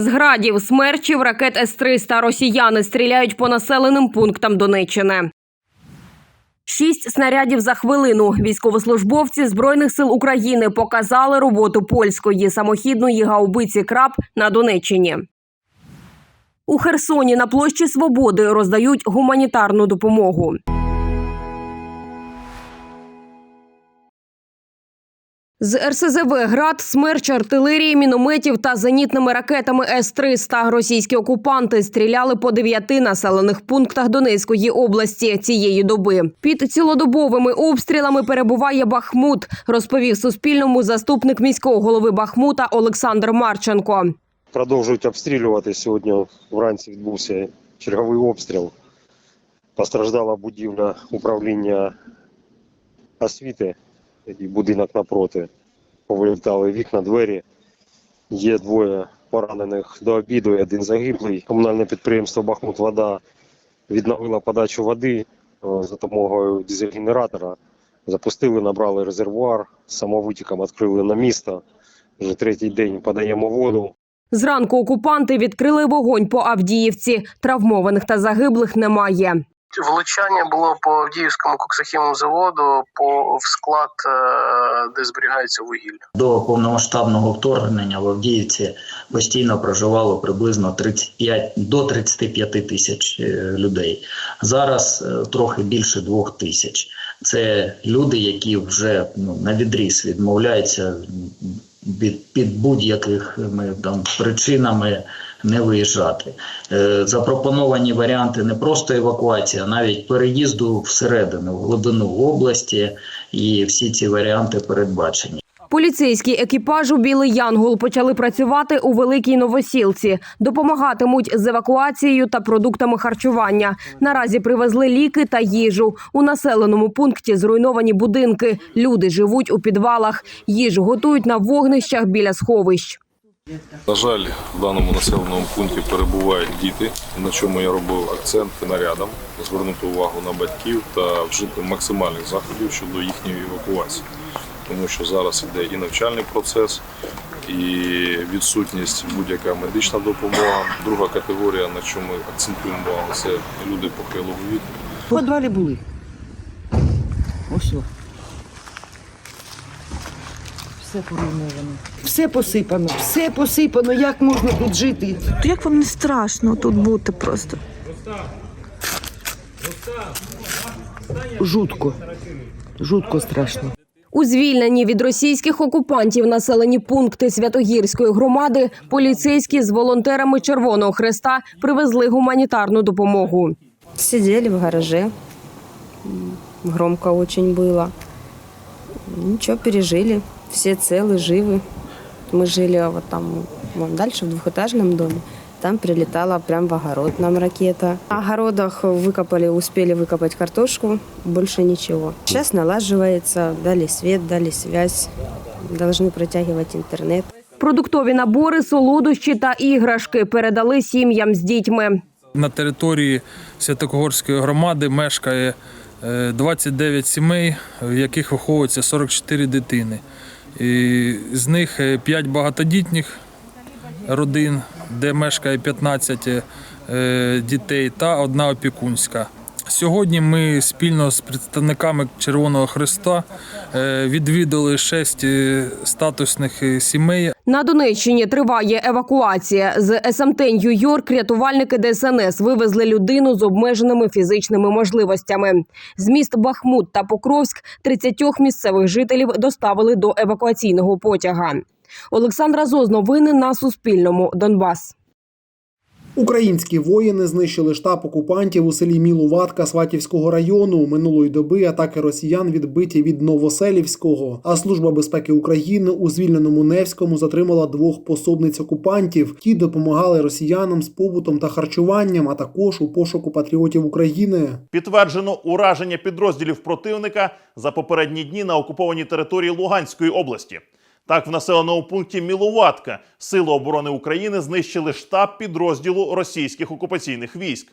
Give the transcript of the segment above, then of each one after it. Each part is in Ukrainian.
З градів, смерчів, ракет С-300 росіяни стріляють по населеним пунктам Донеччини. Шість снарядів за хвилину. Військовослужбовці Збройних сил України показали роботу польської самохідної гаубиці краб на Донеччині. У Херсоні на площі Свободи роздають гуманітарну допомогу. З РСЗВ град, смерч артилерії, мінометів та зенітними ракетами С-300 російські окупанти стріляли по дев'яти населених пунктах Донецької області цієї доби. Під цілодобовими обстрілами перебуває Бахмут, розповів Суспільному заступник міського голови Бахмута Олександр Марченко. продовжують обстрілювати. Сьогодні вранці відбувся черговий обстріл. Постраждала будівля управління освіти і будинок напроти. Повилітали вікна, двері. Є двоє поранених до обіду один загиблий. Комунальне підприємство Бахмут Вода відновило подачу води е, за допомогою дизель-генератора. Запустили, набрали резервуар, самовитіком відкрили на місто. Вже третій день подаємо воду. Зранку окупанти відкрили вогонь по Авдіївці. Травмованих та загиблих немає. Влучання було по Авдіївському коксохімному заводу, по в склад, е, де зберігається вугілля. До повномасштабного вторгнення в Авдіївці постійно проживало приблизно 35 до 35 тисяч е, людей. Зараз е, трохи більше двох тисяч. Це люди, які вже ну, на відріз відмовляються від під будь-якими там причинами не виїжджати. Е, Запропоновані варіанти не просто евакуації, а навіть переїзду всередину, в глибину області, і всі ці варіанти передбачені. Поліцейські екіпажу Білий Янгол почали працювати у Великій Новосілці. Допомагатимуть з евакуацією та продуктами харчування. Наразі привезли ліки та їжу. У населеному пункті зруйновані будинки. Люди живуть у підвалах. Їжу готують на вогнищах біля сховищ. На жаль, в даному населеному пункті перебувають діти, на чому я робив акцент нарядом, звернути увагу на батьків та вжити максимальних заходів щодо їхньої евакуації, тому що зараз іде і навчальний процес, і відсутність будь-яка медична допомога. Друга категорія, на чому ми акцентуємо увагу, це люди похилого віку. В підвалі були. Ось. Все поруйновано. Все посипано, все посипано. Як можна тут жити? То як вам не страшно тут бути просто? Жутко. Жутко страшно. У звільнені від російських окупантів населені пункти Святогірської громади поліцейські з волонтерами Червоного Хреста привезли гуманітарну допомогу. Сидели в гараже. М, Громко очень было. Ничего, пережили Все целы, живы. Мы жили вот там, вон дальше, в двухэтажном доме. Там прилетала прям в огород нам ракета. На огородах выкопали, успели выкопать картошку, больше ничего. Сейчас налаживается, дали свет, дали связь, должны протягивать интернет. Продуктові набори, солодощі та іграшки передали сім'ям з дітьми. На території Святогорської громади мешкає е, 29 сімей, в яких виховується 44 дитини. І з них 5 багатодітних родин, де мешкає 15 е, дітей, та одна опікунська. Сьогодні ми спільно з представниками Червоного Христа е, відвідали 6 статусних е, сімей, На Донеччині триває евакуація. З СМТ Нью-Йорк рятувальники ДСНС вивезли людину з обмеженими фізичними можливостями. З міст Бахмут та Покровськ 30 місцевих жителів доставили до евакуаційного потяга. Олександра Зоз, новини на Суспільному. Донбас. Українські воїни знищили штаб окупантів у селі Мілуватка Сватівського району. Минулої доби атаки росіян відбиті від Новоселівського. А служба безпеки України у звільненому Невському затримала двох пособниць окупантів. Ті допомагали росіянам з побутом та харчуванням, а також у пошуку патріотів України. Підтверджено ураження підрозділів противника за попередні дні на окупованій території Луганської області. Так, в населеному пункті Мілуватка Сили оборони України знищили штаб підрозділу російських окупаційних військ.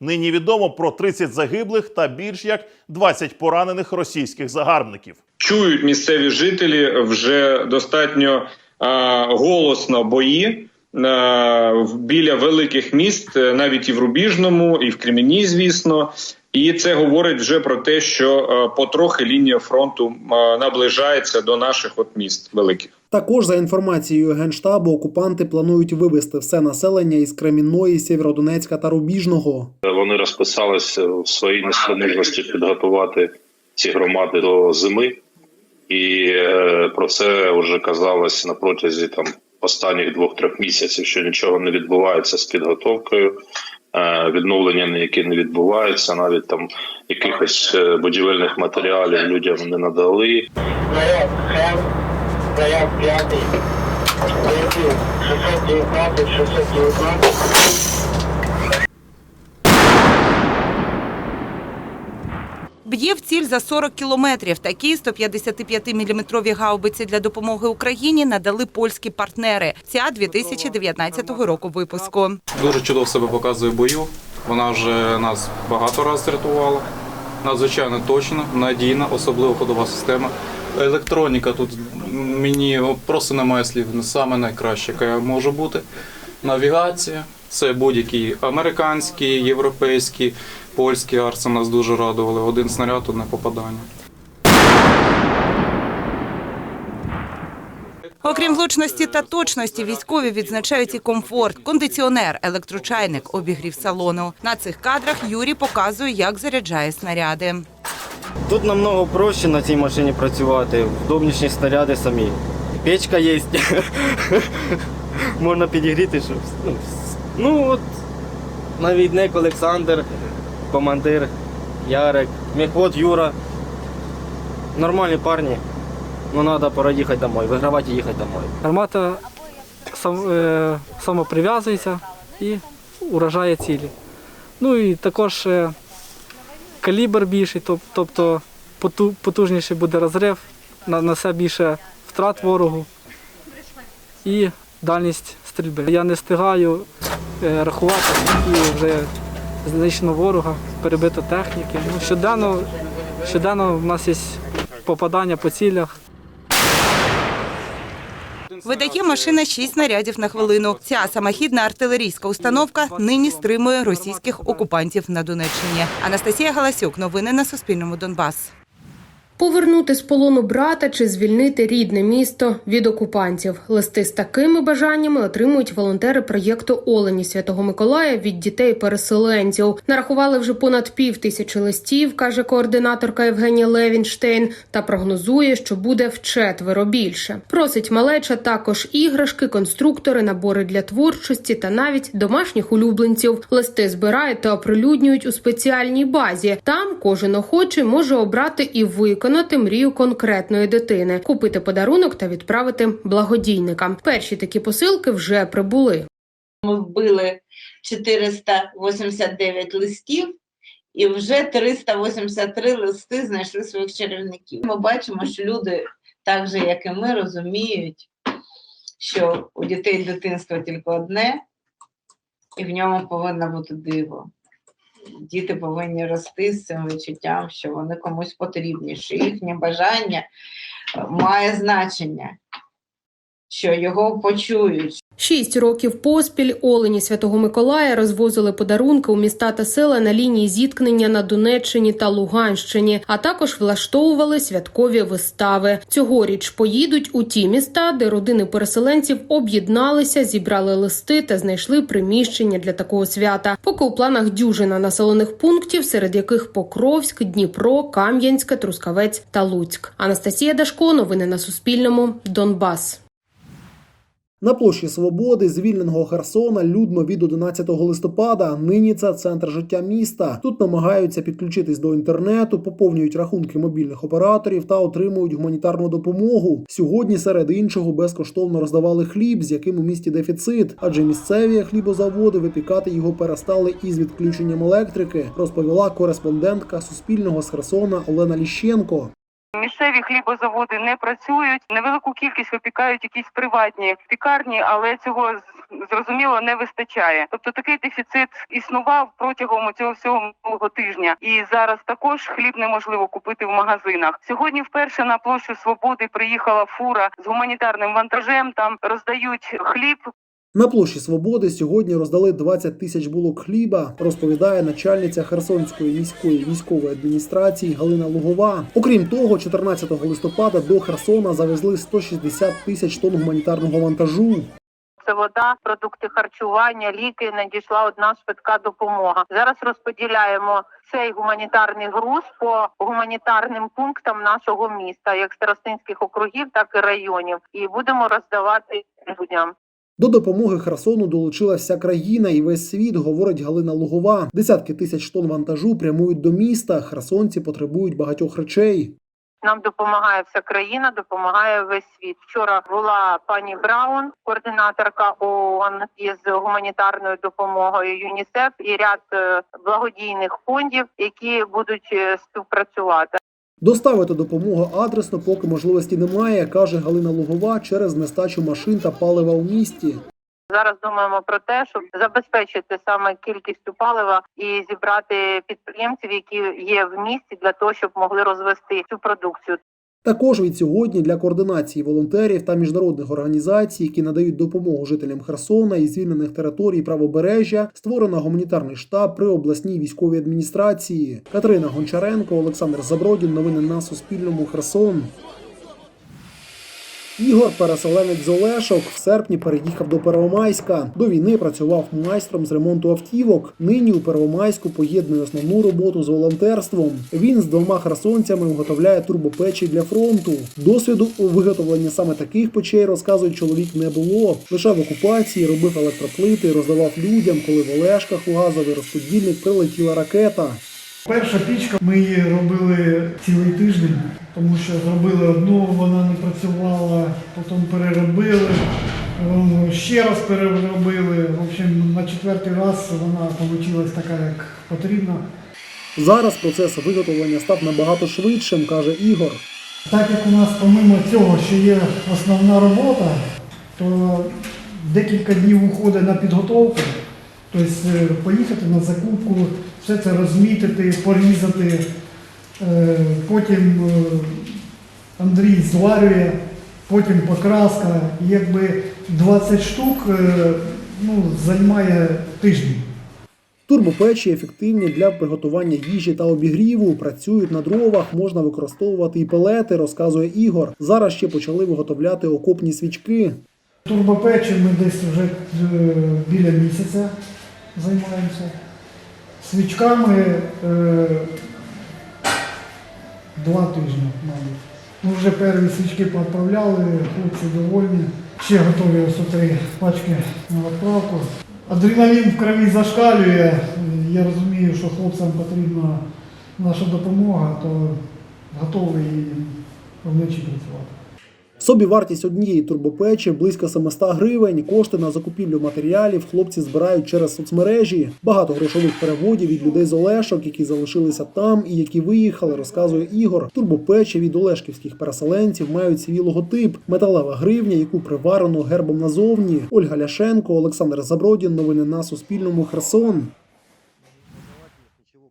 Нині відомо про 30 загиблих та більш як 20 поранених російських загарбників. чують місцеві жителі вже достатньо а, голосно бої. в- біля великих міст, е, навіть і в Рубіжному, і в Кремені, звісно. І це говорить вже про те, що е, потрохи лінія фронту е, наближається до наших от міст великих. Також за інформацією генштабу, окупанти планують вивести все населення із Кремінної, Сєвєродонецька та Рубіжного. Вони розписалися в своїй неспроможності підготувати ці громади до зими, і е, про це вже казалось на протязі там останніх двох-трьох місяців, що нічого не відбувається з підготовкою, е, відновлення ніякі не відбувається, навіть там якихось е, будівельних матеріалів людям не надали. П'ятий, летів 619, 619. Б'є в ціль за 40 кілометрів. Такі 155-мм гаубиці для допомоги Україні надали польські партнери. Ця 2019 року випуску. Дуже чудово себе показує бою. Вона вже нас багато разів рятувала. Надзвичайно точна, надійна, особливо ходова система. Електроніка тут мені просто немає слів. Саме найкраще, яка може бути. Навігація. Це будь-які американські, європейські, польські арси нас дуже радували. Один снаряд, одне попадання. Окрім влучності та точності, військові відзначають і комфорт, кондиціонер, електрочайник, обігрів салону. На цих кадрах Юрій показує, як заряджає снаряди. Тут намного проще на цій машині працювати, вдобніші снаряди самі. Печка є. Можна підігріти, щоб. ну, Ну от навідник Олександр, командир Ярик, мехвод Юра. Нормальні парні. Ну треба пора їхати домой, вигравати і їхати домой. Гармата сам, е, самоприв'язується і уражає цілі. Ну і також е, калібр більший, тоб- тобто поту- потужніший буде розрив, на- несе більше втрат ворогу і дальність стрільби. Я не встигаю е, рахувати, скільки вже знищено ворога, перебито техніки. Ну, щоденно, щоденно в нас є попадання по цілях. Видає машина 6 снарядів на хвилину. Ця самохідна артилерійська установка нині стримує російських окупантів на Донеччині. Анастасія Галасюк. Новини на Суспільному. Донбас. Повернути з полону брата чи звільнити рідне місто від окупантів. Листи з такими бажаннями отримують волонтери проєкту Олені Святого Миколая від дітей-переселенців. Нарахували вже понад пів тисячі листів, каже координаторка Євгенія Левінштейн, та прогнозує, що буде вчетверо більше. Просить малеча також іграшки, конструктори, набори для творчості та навіть домашніх улюбленців. Листи збирають та оприлюднюють у спеціальній базі. Там кожен охочий може обрати і виконати мрію конкретної дитини, купити подарунок та відправити благодійникам. Перші такі посилки вже прибули. Ми вбили 489 листів, і вже 383 листи знайшли своїх чарівників. Ми бачимо, що люди, так же як і ми, розуміють, що у дітей дитинство тільки одне, і в ньому повинно бути диво. Діти повинні рости з цим відчуттям, що вони комусь потрібні, що їхнє бажання е, має значення, що його почують, Шість років поспіль Олені Святого Миколая розвозили подарунки у міста та села на лінії зіткнення на Донеччині та Луганщині, а також влаштовували святкові вистави. Цьогоріч поїдуть у ті міста, де родини переселенців об'єдналися, зібрали листи та знайшли приміщення для такого свята. Поки у планах дюжина населених пунктів, серед яких Покровськ, Дніпро, Кам'янське, Трускавець та Луцьк. Анастасія Дашко. Новини на Суспільному. Донбас. На площі Свободи, звільненого Херсона, людно від 11 листопада. Нині це центр життя міста. Тут намагаються підключитись до інтернету, поповнюють рахунки мобільних операторів та отримують гуманітарну допомогу. Сьогодні, серед іншого, безкоштовно роздавали хліб, з яким у місті дефіцит, адже місцеві хлібозаводи випікати його перестали із відключенням електрики. Розповіла кореспондентка Суспільного з Херсона Олена Ліщенко. Місцеві хлібозаводи не працюють. Невелику кількість випікають якісь приватні пікарні, але цього зрозуміло не вистачає. Тобто такий дефіцит існував протягом цього всього минулого тижня, і зараз також хліб неможливо купити в магазинах. Сьогодні вперше на площу Свободи приїхала фура з гуманітарним вантажем. Там роздають хліб. На площі Свободи сьогодні роздали 20 тисяч булок хліба, розповідає начальниця Херсонської міської військової адміністрації Галина Лугова. Окрім того, 14 листопада до Херсона завезли 160 тисяч тонн гуманітарного вантажу. Це вода, продукти харчування, ліки. Надійшла одна швидка допомога. Зараз розподіляємо цей гуманітарний груз по гуманітарним пунктам нашого міста, як старостинських округів, так і районів, і будемо роздавати людям. До допомоги Херсону долучилася вся країна і весь світ, говорить Галина Лугова. Десятки тисяч тонн вантажу прямують до міста. Херсонці потребують багатьох речей. Нам допомагає вся країна, допомагає весь світ. Вчора була пані Браун, координаторка ООН із гуманітарною допомогою ЮНІСЕФ і ряд е, благодійних фондів, які будуть е, співпрацювати. Доставити допомогу адресно, поки можливості немає, каже Галина Лугова через нестачу машин та палива у місті. Зараз думаємо про те, щоб забезпечити саме кількістю палива і зібрати підприємців, які є в місті, для того, щоб могли розвести цю продукцію. Також від сьогодні для координації волонтерів та міжнародних організацій, які надають допомогу жителям Херсона і звільнених територій правобережжя, створено гуманітарний штаб при обласній військовій адміністрації. Катерина Гончаренко, Олександр Забродін. Новини на Суспільному. Херсон. Ігор, переселенець з Олешок, в серпні переїхав до Первомайська. До війни працював майстром з ремонту автівок. Нині у Первомайську поєднує основну роботу з волонтерством. Він з двома херсонцями виготовляє турбопечі для фронту. Досвіду у виготовленні саме таких печей, розказує чоловік, не було. Лише в окупації робив електроплити, роздавав людям, коли в Олешках у газовий розподільник прилетіла ракета. Перша пічка, ми її робили цілий тиждень, тому що зробили одну, вона не працювала, потім переробили, ще раз переробили. В общем, на четвертий раз вона вийшла така, як потрібно. Зараз процес виготовлення став набагато швидшим, каже Ігор. Так як у нас помимо цього ще є основна робота, то декілька днів уходить на підготовку. Тобто е, поїхати на закупку, все це розмітити, порізати. Е, Потім е, Андрій зварює, потім покраска. Якби 20 штук е, ну, займає тиждень. Турбопечі ефективні для приготування їжі та обігріву. Працюють на дровах, можна використовувати і пелети, розказує Ігор. Зараз ще почали виготовляти окопні свічки. Турбопечі ми десь вже біля місяця займаємося. Свічками е, два тижні, мабуть. Ми вже перші свічки відправляли, хлопці довольні. Ще готові ось три пачки на відправку. Адреналін в крові зашкалює. Я розумію, що хлопцям потрібна наша допомога, то готовий вночі працювати. Собівартість однієї турбопечі близько 700 гривень. Кошти на закупівлю матеріалів хлопці збирають через соцмережі. Багато грошових переводів від людей з Олешок, які залишилися там і які виїхали, розказує Ігор. Турбопечі від олешківських переселенців мають свій логотип, металева гривня, яку приварено гербом назовні. Ольга Ляшенко, Олександр Забродін. Новини на Суспільному. Херсон.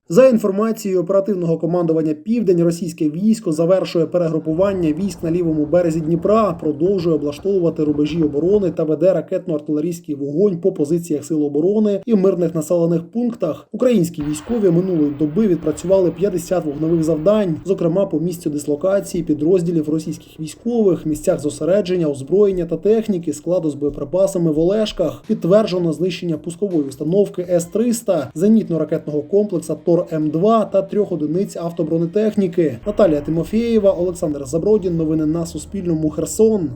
За інформацією оперативного командування Південь, російське військо завершує перегрупування військ на лівому березі Дніпра, продовжує облаштовувати рубежі оборони та веде ракетно-артилерійський вогонь по позиціях сил оборони і мирних населених пунктах. Українські військові минулої доби відпрацювали 50 вогневих завдань, зокрема по місцю дислокації підрозділів російських військових, місцях зосередження, озброєння та техніки, складу з боєприпасами в Олешках. Підтверджено знищення пускової установки С-300, зенітно-ракетного комплекса Тор М2 та трьох одиниць автобронетехніки. Наталія Тимофєєва, Олександр Забродін. Новини на Суспільному. Херсон.